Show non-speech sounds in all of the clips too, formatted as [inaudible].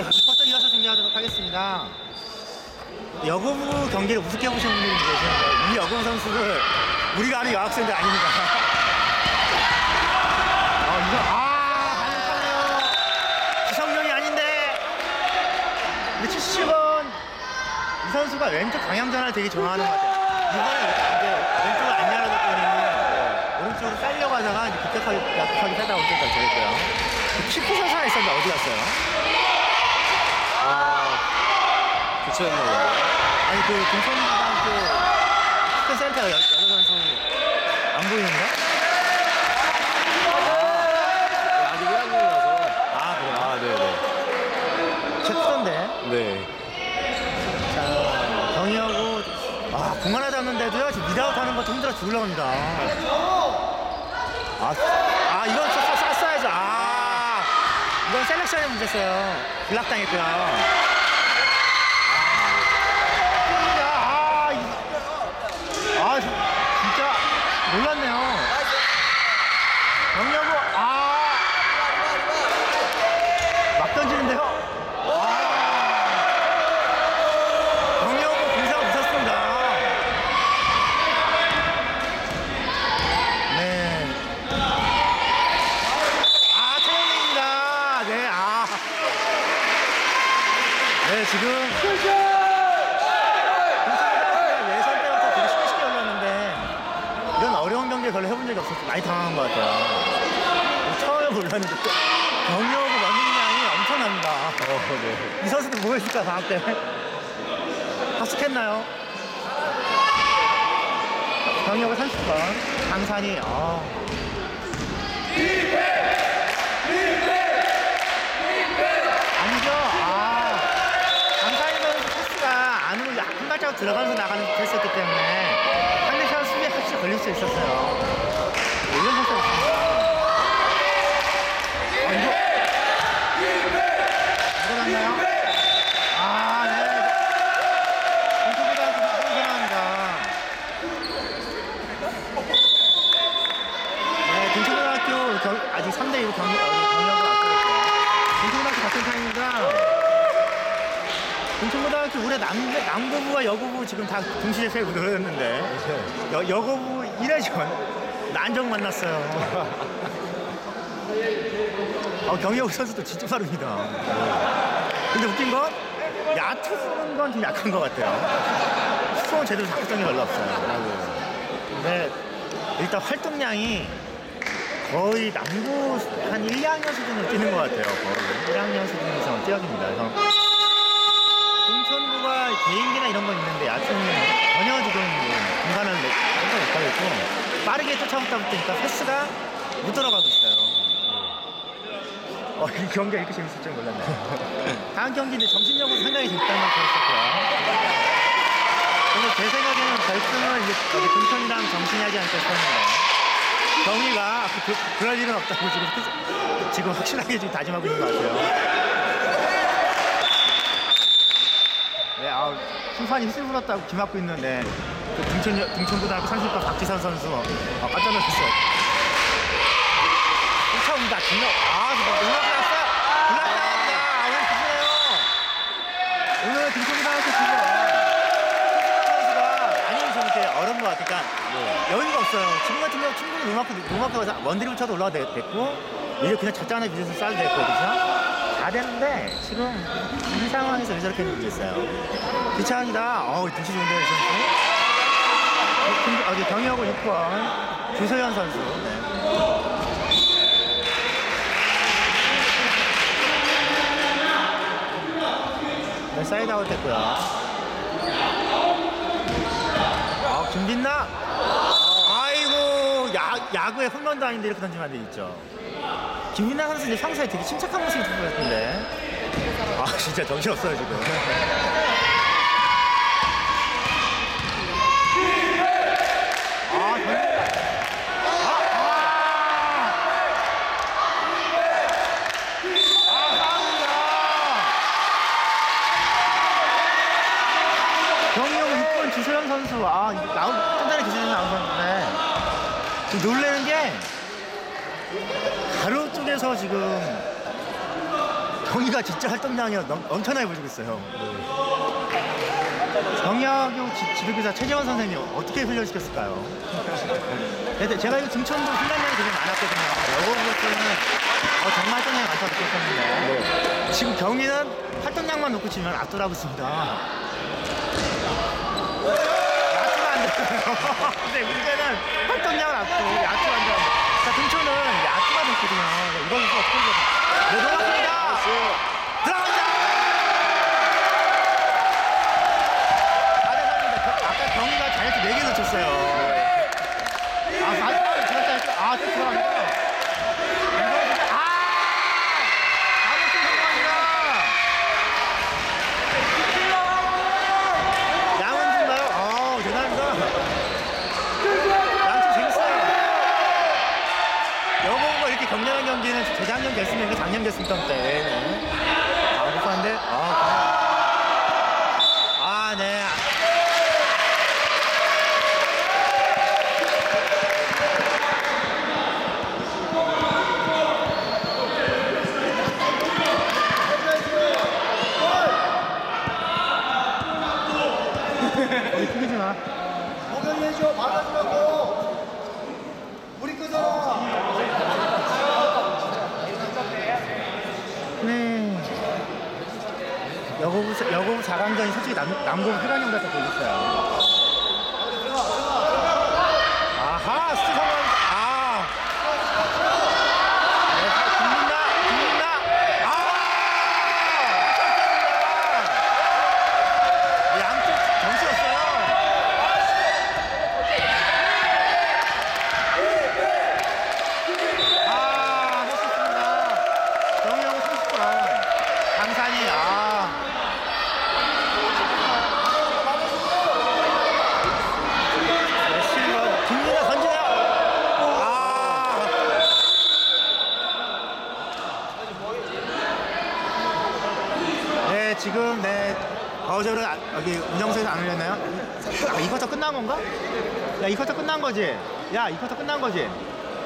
네, 버터 이어서 준비하도록 하겠습니다. 여고부 경기를 우습게 보시는 분들이 계시는데 이 여고부 선수를 우리가 아는 여학생들 아닙니다. 어, 이거 아 반응하네요. 기성용이 아닌데. 근데 77번 이 선수가 왼쪽 방향 전환을 되게 좋아하는 것 같아요. 이번에 이제 왼쪽을 안 열어줬더니 오른쪽으로 이제 급격하게 빼다 올 때까지 저랬고요. 키프 선수 하나 있었는데 어디 갔어요? 아, 교체했나 본데. 아니 그 동천고등학교 키프 센터 여, 여자 선수 안 보이는데? 아직 1학년이라서. 아 그래요? 아, 네네. 제 크던데? 네. 자 경희하고 아 공하나 잡는데도요 지금 미다웃 하는 것도 힘들어 죽을라옵니다 아, 아 이건 쏴- 쏴- 쐈어야죠 아 이건 셀렉션에 문제였어요 블락 당했고요 아, 이- 아 저- 진짜 몰랐네요 경희하고 아막 던지는데요 정영호 공사가 웃었습니다. 네. 아, 태영입니다. 네, 아. 네, 지금. 공사가 예선 때부터 되게 쉽게 쉽게 올랐는데, 이런 어려운 경기에 별로 해본 적이 없어서 많이 당황한 것 같아요. 처음에 몰랐는데, 정영호 러닝량이 엄청납니다. 어, 네. 이 선수들 뭐 했을까, 방학 때? 합숙했나요? 경력을 30번 강산이 아. 아니죠 아 강산이 선수 패스가 안으로 약- 한 발자국 들어가면서 나가는 패스였기 때문에 상대편 수비에 확실히 걸릴 수 있었어요 등촌고등학교 올해 남, 남고부와 여고부 지금 다 동시에 세고 늘었는데 여, 여고부 1회전 난정 만났어요. 어, 경혁 선수도 진짜 빠릅니다. 근데 웃긴 건 야투 쏘는 건 좀 약한 것 같아요. 수성은 제대로 작성이 별로 없어요. 근데 일단 활동량이 거의 남부 한 1, 2학년 수준으로 뛰는 것 같아요. 거의 1학년 수준 이상 뛰어듭니다. 그래서 동천부가 개인기나 이런 건 있는데 야투는 전혀 지금 공간을 내서 못 가겠고 빠르게 쫓아오다 보니까 패스가 못 들어가고 있어요. 어, 이 경기가 이렇게 재밌을 줄 몰랐네요. [laughs] 다음 경기는 정신력으로 상당히 재밌다는 걸 보였었고요. 그래서 제 생각에는 결승은 이제 여기 동천이랑 정신이 하지 않을까 싶었는데 경희가 그, 그, 럴 일은 없다고 지금, 그- 지금 확실하게 지금 다짐하고 있는 것 같아요. 네, 심판이 휘슬 불었다고 기막고 있는데 그 등촌, 등촌고등학교 30번 박지선 선수 어, 깜짝 놀랐어요. 쫓아옵니다. 김혁. 아, 지금 음악 났어요. 블락당합니다. 아, 오늘 기쁘네요. 오늘 등촌고등학교 지금 선수가 아니면 좀 이렇게 어려운 것 같으니까 여유가 없어요. 지금 같은 경우 충분히 노마크, 노마크가 원드립을 쳐도 올라가 됐- 됐고 이제 그냥 작전하나 비해서 쌀도 됐거든요. 다 됐는데 지금 이 상황에서 왜 저렇게 모르겠어요. 기차입니다. 어우, 등치 좋은데요, 이 선수. 어, 어디 경희하고 6번 주소연 선수. 네. 네, 사이드 아웃 됐고요. 아, 김빛나? 아이고, 야, 야구에 홈런도 아닌데 이렇게 던지면 안 되겠죠. 김빛나 선수 이제 평소에 되게 침착한 모습이 좀 보였는데. 아, 진짜 정신없어요, 지금. 아, 경- 싸웁니다. 경영 6번 주소영 선수 아 이거 나온 좀 전에 기술이 나온 선수인데 지금 가로 쪽에서 지금 경희가 진짜 활동량이 넘- 엄청나게 보여주고 있어요. 지- 지도교사 최재원 선생님 어떻게 훈련시켰을까요? 제가 이거 등촌도 훈련량이 되게 많았거든요. 여고 것들은 어, 정말 활동량이 많다고 느꼈었는데 지금 경희는 활동량만 놓고 치면 압도하고 있습니다. 야투가 안 돼요. [laughs] 근데 문제는 활동량을 야투가 안 돼요. 자, 등촌은 네, 2014년 결승전인가 작년 결승전 때. 네, 네. 아, 못봤는데 아, 여고부, 여고부 4강전이 솔직히 남, 8강전 같아 보였어요. 아하, 스틸 성공. 아. 네, 김민나, 김민나. 아! 설정입니다. 양쪽 정수였어요. 아, 했었습니다. 정우영 30번. 강산이, 아. 네, 실버. 김민아 던지네요. 아. 네, 지금, 네. 거저를 아- 여기 운영소에서 안 올렸나요? 아, 이 쿼터 끝난 건가? 야, 이 쿼터 끝난 거지? 야, 이 쿼터 끝난 거지?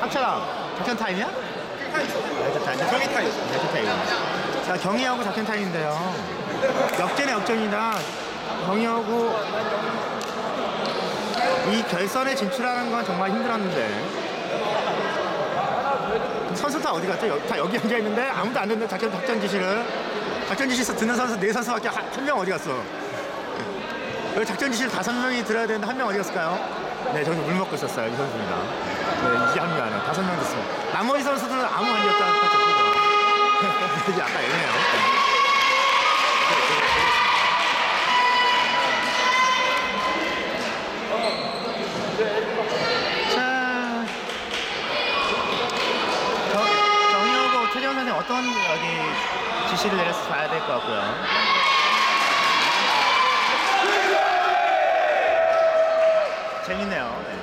합쳐라. 작전 타임이야? 작전 타임. 경기 타임. 작전 타임. 자, 경희하고 작전 타임인데요. 역전의 역전이다. 경희하고 이 결선에 진출하는 건 정말 힘들었는데. 선수 다 어디 갔죠? 여- 다 여기 앉아 있는데 아무도 안 듣는 작전 작전 지시를 작전 지시에서 듣는 선수 네 선수밖에 한 명 어디 갔어? 여기 작전 지시를 다섯 명이 들어야 되는데 한 명 어디 갔을까요? 네, 저기서 물 먹고 있었어요. 이 선수입니다. 네, 이제 합류 안 해. 다섯 명 됐습니다. 나머지 선수들은 아무 관계 없다 같고요. 재밌네요. 네.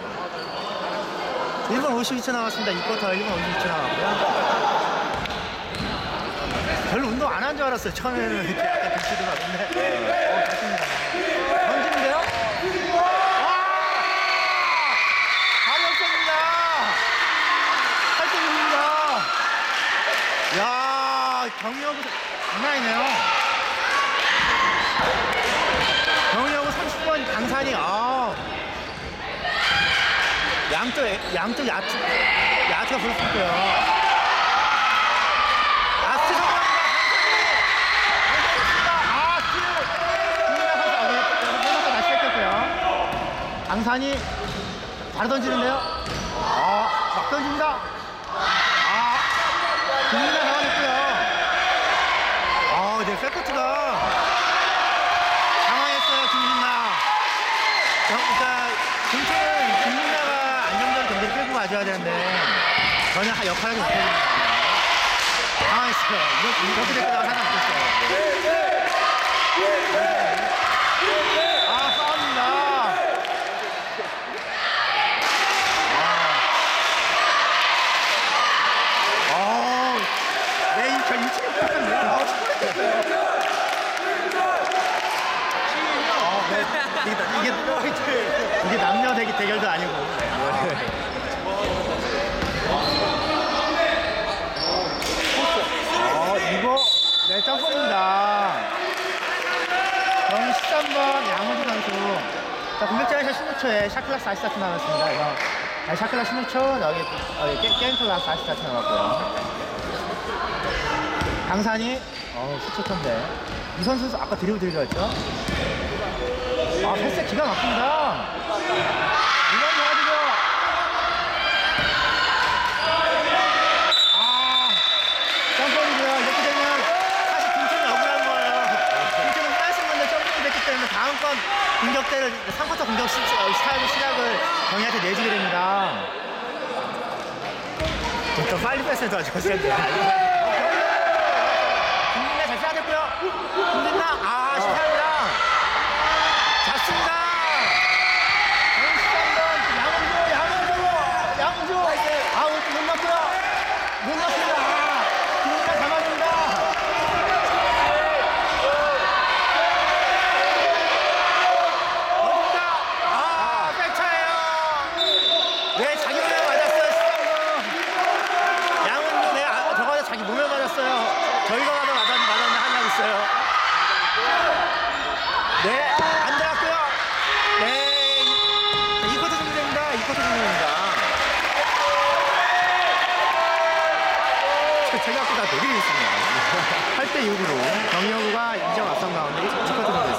1분 52초 남았습니다. 2쿼터 1분 52초 남았고요. 별로 운동 안 한 줄 알았어요. 처음에는 이렇게 약간 등치도 같은데. 어, 좋습니다. 던지는데요? 와! 발이 없습니다. 8대6입니다. 야 경력이 장난 아니네요. 경력은 30번 강산이, 아. 양쪽, 양쪽 불었고요. 아스트 성공입니다. 강산이! 아, 아, 네. 바로 던지는데요. 아, 막 던집니다. 아, 김민아. 백코트가 당황했어요, 김민아. 그러니까 김태는 김민아가 안정적인 경기를 끌고 가줘야 되는데 전혀 하- 역할을 못해줍니다. 당황했어요. 이거 이렇게 될 거라고 생각했어요. 아, 싸웁니다. 아, 네, 이- 저 이치가 똑같네. 아, 아, 네. 이게, 이게, 이게 남녀 대결도 아니고. 네. 아, 이거, 네. 그럼 13번 양호주 선수. 자, 공격자에서 16초에 샤클라스 아시스타트 나왔습니다. 이거. 아, 샤클라스 16초, 여기, 여기 클라스 아시스타트 나왔고요. 강산이, 어우, 10초 차인데. 이 선수 아까 드리블 들려왔죠? 아, 패스 기가 막힙니다. 3번 공격대를 3쿼터 공격 시, 어, 시작을, 시작을 경희한테 내주게 됩니다. 좀 빨리 뺐으면 더 좋을 텐데. 김진나 잘 쏴졌고요. 김진나 아 실패합니다. 잡습니다. 양주 양주 양주 아웃 못 맞고요. 못 맞습니다. 자기 몸에 맞았어요. 저희가 봐도 맞았, 맞았는데 하나 있어요. 네, 안 들어갔고요. 네, 자, 2쿼터 종료됩니다. 2쿼터 종료됩니다. 제가 아까 다 되게 있습니다. 8대 6으로 경영우가 2점 앞선 가운데 2쿼터 종료됐습니다.